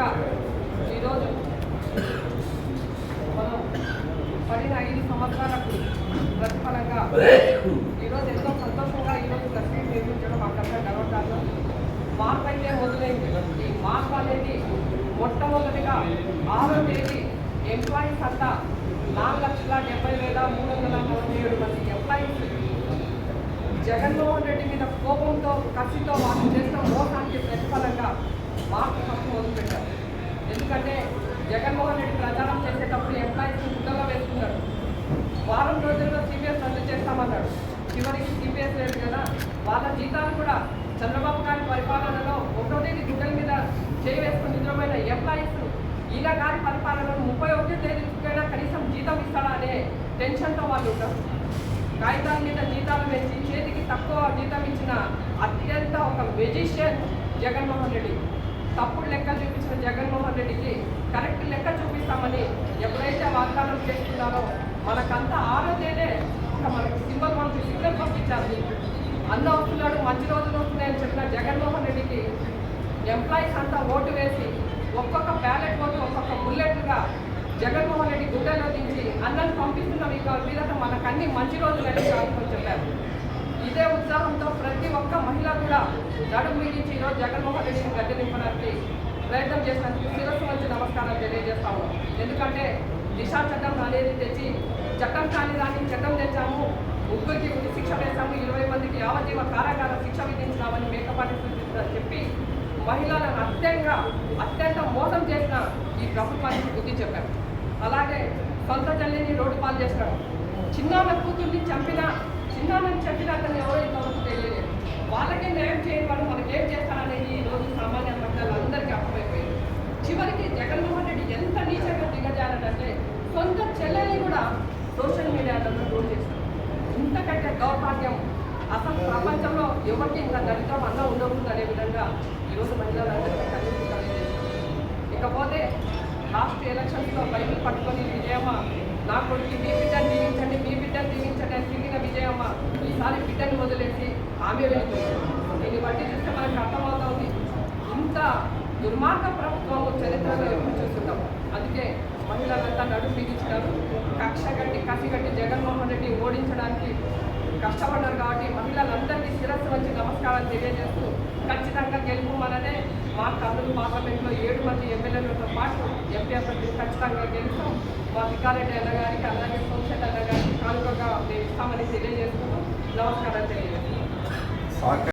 భాగంగా ఈరోజు మనం పడిన ఐదు సంవత్సరాలకు ప్రతిఫలంగా ఈరోజు ఎంతో సంతోషంగా ఈరోజు దర్శనం నిర్మించడం మాకంతా గర్వకారణం. మార్పు అయితే మొదలైంది. ఈ మార్పు అనేది మొట్టమొదటిగా ఆరో తేదీ ఎంప్లాయీస్ అంతా నాలుగు లక్షల డెబ్బై వేల మూడు వందల నలభై ఏడు మంది ఎంప్లాయీస్ జగన్మోహన్ రెడ్డి మీద కోపంతో కసితో వాళ్ళు చేసిన మోసానికి ప్రతిఫలంగా మార్పు ఫస్ట్ మొదలుపెట్టారు ఎందుకంటే జగన్మోహన్ రెడ్డి ప్రచారం చేసేటప్పుడు ఎంప్లాయీస్ గుడ్డలో వేసుకున్నాడు వారం రోజుల్లో సిపిఎస్ రద్దు చేస్తామన్నాడు చివరికి సిపిఎస్ లేదు కదా. వాళ్ళ జీతాలు కూడా చంద్రబాబు గారి పరిపాలనలో ఒకటో తేదీ గుడ్డల మీద చేయి వేసుకుని నిజమైన ఎంప్లాయీస్ ఈయన గారి పరిపాలనలో ముప్పై ఒకటి తేదీకైనా కనీసం జీతం ఇస్తాడా అనే టెన్షన్తో వాళ్ళు ఉంటారు. కాగితాల మీద జీతాలు పెంచి చేతికి తక్కువ జీతం ఇచ్చిన అత్యంత ఒక మెజిషియన్ జగన్మోహన్ రెడ్డి. తప్పుడు లెక్క చూపించిన జగన్మోహన్ రెడ్డికి కరెక్ట్ లెక్క చూపిస్తామని ఎప్పుడైతే వాగ్దానం చేస్తున్నారో మనకంతా ఆరోగ్యనే ఒక మనకి సింబల్ మనకి సిగ్నల్ పంపించాలి. అన్న వస్తున్నాడు మంచి రోజులు వస్తున్నాయని చెప్పిన జగన్మోహన్ రెడ్డికి ఎంప్లాయీస్ అంతా ఓటు వేసి ఒక్కొక్క బ్యాలెట్ ఓటు ఒక్కొక్క బుల్లెట్గా జగన్మోహన్ రెడ్డి గుడ్డలో దించి అన్నను పంపిస్తున్నాం ఇక మీద మనకన్నీ మంచి రోజులని కానుకొని చెప్పారు. ఇదే ఉత్సాహంతో ప్రతి ఒక్క మహిళ కూడా నడుము మిగించి ఈరోజు జగన్మోహన్ రెడ్డిని గద్దె నింపడానికి ప్రయత్నం చేసినందుకు శిరస్సు వచ్చి నమస్కారం తెలియజేస్తాము ఎందుకంటే దిశా చట్టం అనేది తెచ్చి చట్టం కాని దాన్ని చట్టం తెచ్చాము ముగ్గురికి ఉరి శిక్ష వేశాము ఇరవై మందికి యావజీవ కారాగార శిక్ష విధించినామని మేకపాటి సూచిస్తుందని చెప్పి మహిళలను అత్యంగా అత్యంత మోసం చేసిన ఈ ప్రభుత్వానికి బుద్ధి చెప్పారు. అలాగే సొంత తల్లిని రోడ్డు పాలు చేసినాడు. చిన్న కూతుర్ని చంపిన చిన్నానని చంపిన అతను ఎవరో ఇంతవరకు తెలియలేదు. వాళ్ళకే న్యాయం చేయని మనకి ఏం చేస్తారనేది ఈ రోజు సామాన్య మహిళలందరికీ అర్థమైపోయింది. చివరికి జగన్మోహన్ రెడ్డి ఎంత నీచంగా దిగజారంటే సొంత చెల్లెల్ని కూడా సోషల్ మీడియాలో ట్రోల్ చేస్తారు ఇంతకంటే దౌర్భాగ్యం. అసలు ప్రపంచంలో ఎవరికి ఇంత దళితం అన్న ఉండకూడదు అనే విధంగా ఈరోజు మహిళలందరికీ కనిపించాలి ఇకపోతే లాస్ట్ ఎలక్షన్స్లో బైబిల్ పట్టుకొని విజయమ్మ నా కొడుకు మీ బిడ్డను దీవించండి మీ బిడ్డను దీవించండి అని తిరిగిన విజయమ్మ ఒకసారి బిడ్డను వదిలేసి ఆమె వెళ్ళిపోయింది. దీన్ని బట్టి చూస్తే మనకు అర్థమవుతుంది. ఇంత దుర్మార్గ ప్రభుత్వం చరిత్రలో ఎప్పుడు చూస్తున్నాం అందుకే మహిళలంతా నడుము బిగించినారు కక్ష గట్టి కసిగట్టి జగన్మోహన్ రెడ్డి ఓడించడానికి కష్టపడ్డారు కాబట్టి మహిళలందరికీ శిరస్సు వచ్చి నమస్కారం తెలియజేస్తూ ఖచ్చితంగా గెలుపు మననే మా కర్నూలు పార్లమెంట్లో ఏడు మంది ఎమ్మెల్యేలతో పాటు ఎంపీ అభ్యర్థులు ఖచ్చితంగా గెలుస్తాం. మా వికారెడ్డి అన్న గారికి అలాగే సోమశెట్టి అన్న గారికి కానుకగా మేము ఇస్తామని తెలియజేస్తూ నమస్కారం తెలియజేస్తాం సహకార